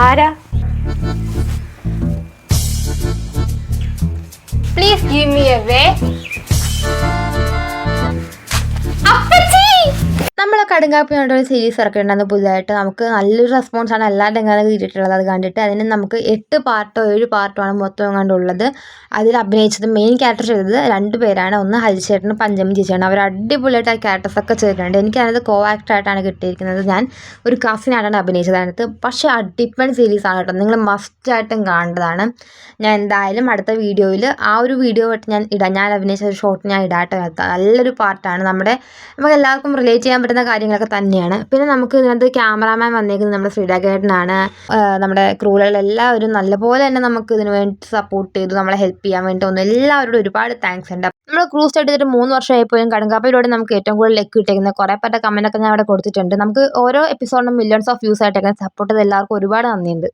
ആരാ? Please give me a way കടുങ്കാപ്പി പറഞ്ഞ ഒരു സീരീസ് ഇറക്കിയിട്ടുണ്ടായിരുന്നു പുതുതായിട്ട് നമുക്ക് നല്ലൊരു റെസ്പോൺസാണ് എല്ലാവരുടെയും കാലം കിട്ടിയിട്ടുള്ളത്. അത് കണ്ടിട്ട് അതിന് നമുക്ക് എട്ട് പാർട്ടോ ഏഴ് പാർട്ടോ ആണ് മൊത്തം കണ്ടുള്ളത് അതിൽ അഭിനയിച്ചത് മെയിൻ ക്യാരക്ടർ ചെയ്തത് രണ്ട് പേരാണ്. ഒന്ന് ഹരിചേട്ടനും പഞ്ചമി ചേച്ചിയാണ്. അവർ അടിപൊളിയായിട്ട് ആ ക്യാരക്ടേഴ്സൊക്കെ ചെയ്തിട്ടുണ്ട്. എനിക്കതിനകത്ത് കോ ആക്ടറായിട്ടാണ് കിട്ടിയിരിക്കുന്നത്. ഞാൻ ഒരു കസിനായിട്ടാണ് അഭിനയിച്ചത് അതിനകത്ത്. പക്ഷേ സീരീസ് ആണ് കേട്ടോ. നിങ്ങൾ മസ്റ്റായിട്ടും കാണേണ്ടതാണ്. ഞാൻ എന്തായാലും അടുത്ത വീഡിയോയിൽ ആ ഒരു വീഡിയോ ഞാൻ ഇടാം. ഞാൻ അഭിനയിച്ച ഒരു ഷോട്ട് ഞാൻ ഇടാട്ടോ നല്ലൊരു പാർട്ടാണ് നമ്മുടെ നമുക്ക് എല്ലാവർക്കും റിലേറ്റ് ചെയ്യാൻ പറ്റുന്ന കാര്യങ്ങളൊക്കെ തന്നെയാണ്. പിന്നെ നമുക്ക് ഇതിനകത്ത് ക്യാമറാമാൻ വന്നേക്കുന്നത് നമ്മുടെ ശ്രീരാഗേട്ടനാണ് നമ്മുടെ ക്രൂകളിലെല്ലാവരും നല്ലപോലെ തന്നെ നമുക്ക് ഇതിന് വേണ്ടി സപ്പോർട്ട് ചെയ്തു നമ്മളെ ഹെൽപ്പ് ചെയ്യാൻ വേണ്ടി തോന്നുന്നു എല്ലാവരോടും ഒരുപാട് താങ്ക്സ് ഉണ്ട്. നമ്മൾ ക്രൂസ് സ്റ്റാർട്ട് ചെയ്തിട്ട് മൂന്ന് വർഷമായിപ്പോയും കടുങ്കാപ്പയിലൂടെ നമുക്ക് ഏറ്റവും കൂടുതൽ ലക്ക് കിട്ടിയിരിക്കുന്നത് കുറേ പേരുടെ കമന്റൊക്കെ ഞാൻ അവിടെ കൊടുത്തിട്ടുണ്ട്. നമുക്ക് ഓരോ എപ്പിസോഡിനും മില്യൺസ് ഓഫ് വ്യൂസ് ആയിട്ടൊക്കെ സപ്പോർട്ട് ചെയ്ത് എല്ലാവർക്കും ഒരുപാട് നന്ദിയുണ്ട്.